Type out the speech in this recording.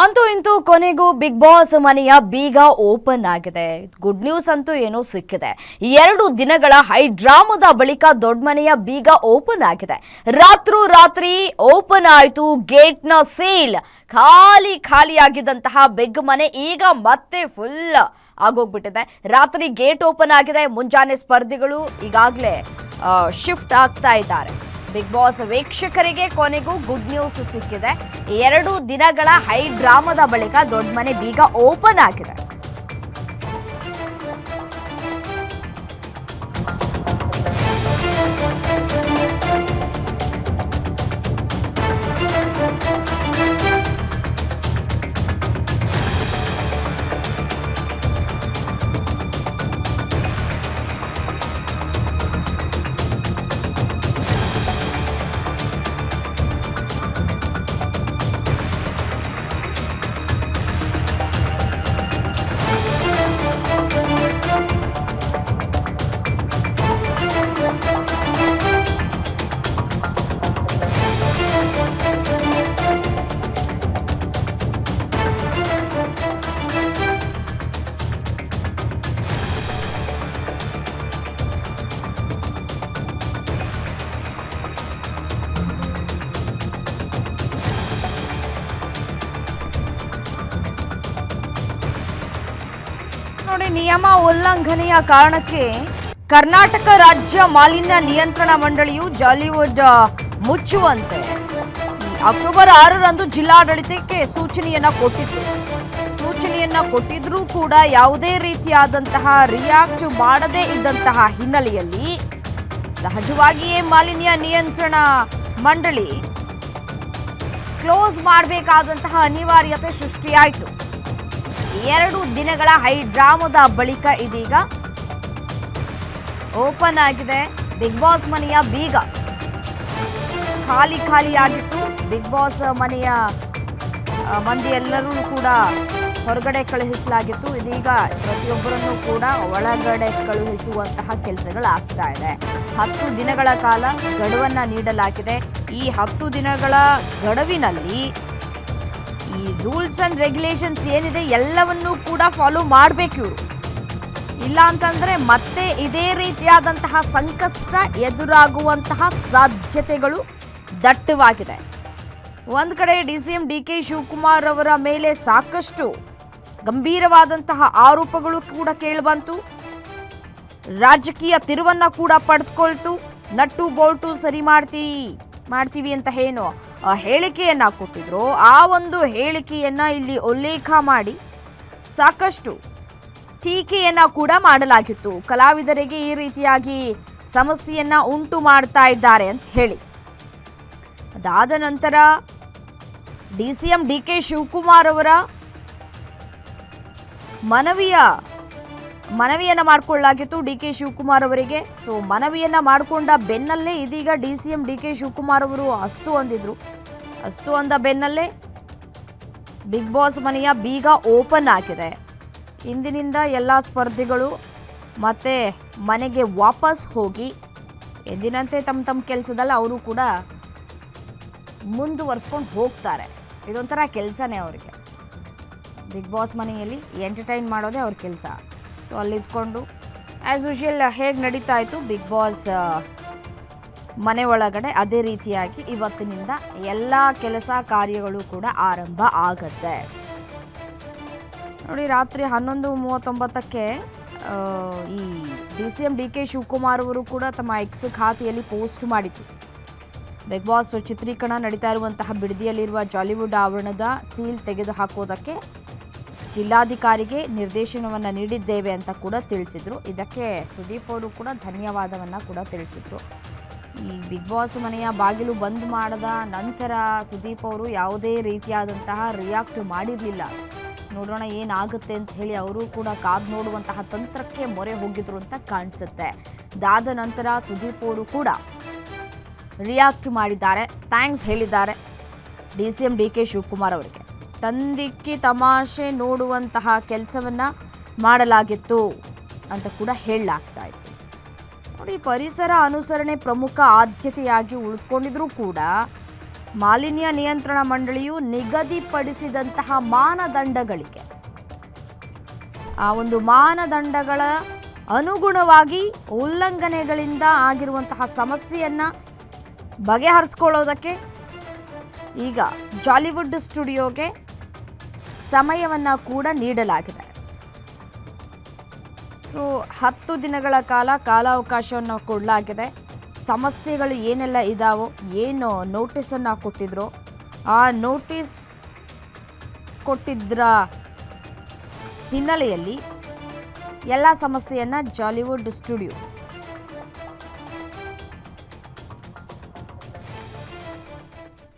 ಅಂತೂ ಇಂತೂ ಕೊನೆಗೂ ಬಿಗ್ ಬಾಸ್ ಮನೆಯ ಬೀಗ ಓಪನ್ ಆಗಿದೆ. ಗುಡ್ ನ್ಯೂಸ್ ಅಂತೂ ಏನೋ ಸಿಕ್ಕಿದೆ. ಎರಡು ದಿನಗಳ ಹೈ ಡ್ರಾಮಾದ ಬಳಿಕ ದೊಡ್ಡ ಮನೆಯ ಬೀಗ ಓಪನ್ ಆಗಿದೆ. ರಾತ್ರೋ ರಾತ್ರಿ ಓಪನ್ ಆಯಿತು, ಗೇಟ್ನ ಸೀಲ್ ಖಾಲಿ ಖಾಲಿಯಾಗಿದ್ದಂತಹ ಬಿಗ್ ಮನೆ ಈಗ ಮತ್ತೆ ಫುಲ್ ಆಗೋಗ್ಬಿಟ್ಟಿದೆ. ರಾತ್ರಿ ಗೇಟ್ ಓಪನ್ ಆಗಿದೆ, ಮುಂಜಾನೆ ಸ್ಪರ್ಧಿಗಳು ಈಗಾಗಲೇ ಶಿಫ್ಟ್ ಆಗ್ತಾ ಇದ್ದಾರೆ. ಬಿಗ್ ಬಾಸ್ ವೀಕ್ಷಕರಿಗೆ ಕೊನೆಗೂ ಗುಡ್ ನ್ಯೂಸ್ ಸಿಕ್ಕಿದೆ. ಎರಡು ದಿನಗಳ ಹೈ ಡ್ರಾಮದ ಬಳಿಕ ದೊಡ್ಡ ಮನೆ ಬೀಗ ಓಪನ್ ಆಗಿದೆ. ನೋಡಿ, ನಿಯಮ ಉಲ್ಲಂಘನೆಯ ಕಾರಣಕ್ಕೆ ಕರ್ನಾಟಕ ರಾಜ್ಯ ಮಾಲಿನ್ಯ ನಿಯಂತ್ರಣ ಮಂಡಳಿಯು ಜಾಲಿವುಡ್ ಮುಚ್ಚುವಂತೆ. ಅಕ್ಟೋಬರ್ ಆರರಂದು ಜಿಲ್ಲಾಡಳಿತಕ್ಕೆ ಸೂಚನೆಯನ್ನ ಕೊಟ್ಟಿತ್ತು. ಸೂಚನೆಯನ್ನ ಕೊಟ್ಟಿದ್ರೂ ಕೂಡ ಯಾವುದೇ ರೀತಿಯಾದಂತಹ ರಿಯಾಕ್ಟ್ ಮಾಡದೇ ಇದ್ದಂತಹ ಹಿನ್ನೆಲೆಯಲ್ಲಿ ಸಹಜವಾಗಿಯೇ ಮಾಲಿನ್ಯ ನಿಯಂತ್ರಣ ಮಂಡಳಿ ಕ್ಲೋಸ್ ಮಾಡಬೇಕಾದಂತಹ ಅನಿವಾರ್ಯತೆ ಸೃಷ್ಟಿಯಾಯಿತು. ಎರಡು ದಿನಗಳ ಹೈ ಡ್ರಾಮದ ಬಳಿಕ ಇದೀಗ ಓಪನ್ ಆಗಿದೆ. ಬಿಗ್ ಬಾಸ್ ಮನೆಯ ಬೀಗ ಖಾಲಿ ಖಾಲಿಯಾಗಿತ್ತು. ಬಿಗ್ ಬಾಸ್ ಮನೆಯ ಮಂದಿ ಎಲ್ಲರೂ ಕೂಡ ಹೊರಗಡೆ ಕಳುಹಿಸಲಾಗಿತ್ತು. ಇದೀಗ ಪ್ರತಿಯೊಬ್ಬರನ್ನು ಕೂಡ ಒಳಗಡೆ ಕಳುಹಿಸುವಂತಹ ಕೆಲಸಗಳಾಗ್ತಾ ಇದೆ. ಹತ್ತು ದಿನಗಳ ಕಾಲ ಗಡುವನ್ನು ನೀಡಲಾಗಿದೆ. ಈ ಹತ್ತು ದಿನಗಳ ಗಡುವಿನಲ್ಲಿ ಈ ರೂಲ್ಸ್ ಅಂಡ್ ರೆಗ್ಯುಲೇಷನ್ಸ್ ಏನಿದೆ ಎಲ್ಲವನ್ನೂ ಕೂಡ ಫಾಲೋ ಮಾಡಬೇಕು ಇವರು. ಇಲ್ಲ ಅಂತಂದ್ರೆ ಮತ್ತೆ ಇದೇ ರೀತಿಯಾದಂತಹ ಸಂಕಷ್ಟ ಎದುರಾಗುವಂತಹ ಸಾಧ್ಯತೆಗಳು ದಟ್ಟವಾಗಿದೆ. ಒಂದು ಕಡೆ D C M D K Shivakumar ಅವರ ಮೇಲೆ ಸಾಕಷ್ಟು ಗಂಭೀರವಾದಂತಹ ಆರೋಪಗಳು ಕೂಡ ಕೇಳಿಬಂತು. ರಾಜಕೀಯ ತಿರುವನ್ನ ಕೂಡ ಪಡೆದುಕೊಳ್ತು ನಟ್ಟು ಬೋಲ್ಟು ಸರಿ ಮಾಡ್ತೀ, ಮಾಡ್ತೀವಿ ಅಂತ ಏನು ಹೇಳಿಕೆಯನ್ನ ಕೊಟ್ಟಿದ್ರು. ಆ ಒಂದು ಹೇಳಿಕೆಯನ್ನ ಇಲ್ಲಿ ಉಲ್ಲೇಖ ಮಾಡಿ ಸಾಕಷ್ಟು ಟೀಕೆಯನ್ನ ಕೂಡ ಮಾಡಲಾಗಿತ್ತು. ಕಲಾವಿದರಿಗೆ ಈ ರೀತಿಯಾಗಿ ಸಮಸ್ಯೆಯನ್ನ ಉಂಟು ಮಾಡ್ತಾ ಇದ್ದಾರೆ ಅಂತ ಹೇಳಿ. ಅದಾದ ನಂತರ D C M D K Shivakumar ಅವರ ಮನವಿಯ ಮನವಿಯನ್ನ ಮಾಡಿಕೊಳ್ಳಲಾಗಿತ್ತು ಡಿ ಕೆ ಶಿವಕುಮಾರ್ ಅವರಿಗೆ. ಸೊ ಮನವಿಯನ್ನ ಮಾಡಿಕೊಂಡ ಬೆನ್ನಲ್ಲೇ ಇದೀಗ D C M D K Shivakumar ಅವರು ಅಸ್ತು ಅಂದಿದ್ರು. ಅಸ್ತು ಅಂದ ಬೆನ್ನಲ್ಲೇ ಬಿಗ್ ಬಾಸ್ ಮನೆಯ ಬೀಗ ಓಪನ್ ಆಗಿದೆ. ಇಂದಿನಿಂದ ಎಲ್ಲ ಸ್ಪರ್ಧಿಗಳು ಮತ್ತೆ ಮನೆಗೆ ವಾಪಸ್ ಹೋಗಿ ಎಂದಿನಂತೆ ತಮ್ಮ ತಮ್ಮ ಕೆಲಸದಲ್ಲಿ ಅವರು ಕೂಡ ಮುಂದುವರ್ಸ್ಕೊಂಡು ಹೋಗ್ತಾರೆ. ಇದೊಂಥರ ಕೆಲಸನೇ ಅವರಿಗೆ. ಬಿಗ್ ಬಾಸ್ ಮನೆಯಲ್ಲಿ ಎಂಟರ್ಟೈನ್ ಮಾಡೋದೇ ಅವ್ರ ಕೆಲಸ. ಸೊ ಅಲ್ಲಿ ಇದ್ಕೊಂಡು ಆ್ಯಸ್ ಯೂಶುವಲ್ ಹೇಗೆ ನಡೀತಾ ಇತ್ತು? ಬಿಗ್ ಬಾಸ್ ಮನೆ ಒಳಗಡೆ ಅದೇ ರೀತಿಯಾಗಿ ಇವತ್ತಿನಿಂದ ಎಲ್ಲ ಕೆಲಸ ಕಾರ್ಯಗಳು ಕೂಡ ಆರಂಭ ಆಗತ್ತೆ. ನೋಡಿ, ರಾತ್ರಿ ಹನ್ನೊಂದು ಮೂವತ್ತೊಂಬತ್ತಕ್ಕೆ ಈ D C M D K Shivakumar ಅವರು ಕೂಡ ತಮ್ಮ ಎಕ್ಸ್ ಖಾತೆಯಲ್ಲಿ ಪೋಸ್ಟ್ ಮಾಡಿತು ಬಿಗ್ ಬಾಸ್ ಚಿತ್ರೀಕರಣ ನಡೀತಾ ಇರುವಂತಹ ಬಿಡದಿಯಲ್ಲಿರುವ ಜಾಲಿವುಡ್ ಆವರಣದ ಸೀಲ್ ತೆಗೆದು ಹಾಕೋದಕ್ಕೆ ಜಿಲ್ಲಾಧಿಕಾರಿಗೆ ನಿರ್ದೇಶನವನ್ನು ನೀಡಿದ್ದೇವೆ ಅಂತ ಕೂಡ ತಿಳಿಸಿದರು. ಇದಕ್ಕೆ ಸುದೀಪ್ ಅವರು ಕೂಡ ಧನ್ಯವಾದವನ್ನು ಕೂಡ ತಿಳಿಸಿದರು. ಈ ಬಿಗ್ ಬಾಸ್ ಮನೆಯ ಬಾಗಿಲು ಬಂದ್ ಮಾಡದ ನಂತರ ಸುದೀಪ್ ಅವರು ಯಾವುದೇ ರೀತಿಯಾದಂತಹ ರಿಯಾಕ್ಟ್ ಮಾಡಿರಲಿಲ್ಲ. ನೋಡೋಣ ಏನಾಗುತ್ತೆ ಅಂತ ಹೇಳಿ ಅವರು ಕೂಡ ಕಾದು ನೋಡುವಂತಹ ತಂತ್ರಕ್ಕೆ ಮೊರೆ ಹೋಗಿದ್ರು ಅಂತ ಕಾಣಿಸುತ್ತೆ. ಇದಾದ ನಂತರ ಸುದೀಪ್ ಅವರು ಕೂಡ ರಿಯಾಕ್ಟ್ ಮಾಡಿದ್ದಾರೆ. ಥ್ಯಾಂಕ್ಸ್ ಹೇಳಿದ್ದಾರೆ. D C M D K Shivakumar ಅವರಿಗೆ. ತಂದಿಕ್ಕಿ ತಮಾಷೆ ನೋಡುವಂತಹ ಕೆಲಸವನ್ನ ಮಾಡಲಾಗಿತ್ತು ಅಂತ ಕೂಡ ಹೇಳಲಾಗ್ತಾ ಇತ್ತು. ನೋಡಿ, ಪರಿಸರ ಅನುಸರಣೆ ಪ್ರಮುಖ ಆದ್ಯತೆಯಾಗಿ ಉಳಿದುಕೊಂಡಿದ್ರೂ ಕೂಡ ಮಾಲಿನ್ಯ ನಿಯಂತ್ರಣ ಮಂಡಳಿಯು ನಿಗದಿಪಡಿಸಿದಂತಹ ಮಾನದಂಡಗಳಿಗೆ, ಆ ಒಂದು ಮಾನದಂಡಗಳ ಅನುಗುಣವಾಗಿ ಉಲ್ಲಂಘನೆಗಳಿಂದ ಆಗಿರುವಂತಹ ಸಮಸ್ಯೆಯನ್ನು ಬಗೆಹರಿಸ್ಕೊಳ್ಳೋದಕ್ಕೆ ಈಗ ಜಾಲಿವುಡ್ ಸ್ಟುಡಿಯೋಗೆ ಸಮಯವನ್ನು ಕೂಡ ನೀಡಲಾಗಿದೆ. ಹತ್ತು ದಿನಗಳ ಕಾಲ ಕಾಲಾವಕಾಶವನ್ನು ಕೊಡಲಾಗಿದೆ. ಸಮಸ್ಯೆಗಳು ಏನೆಲ್ಲ ಇದಾವೋ, ಏನು ನೋಟಿಸನ್ನು ಕೊಟ್ಟಿದ್ರು, ಆ ನೋಟಿಸ್ ಕೊಟ್ಟಿದ್ದರ ಹಿನ್ನೆಲೆಯಲ್ಲಿ ಎಲ್ಲ ಸಮಸ್ಯೆಯನ್ನು ಜಾಲಿವುಡ್ ಸ್ಟುಡಿಯೋ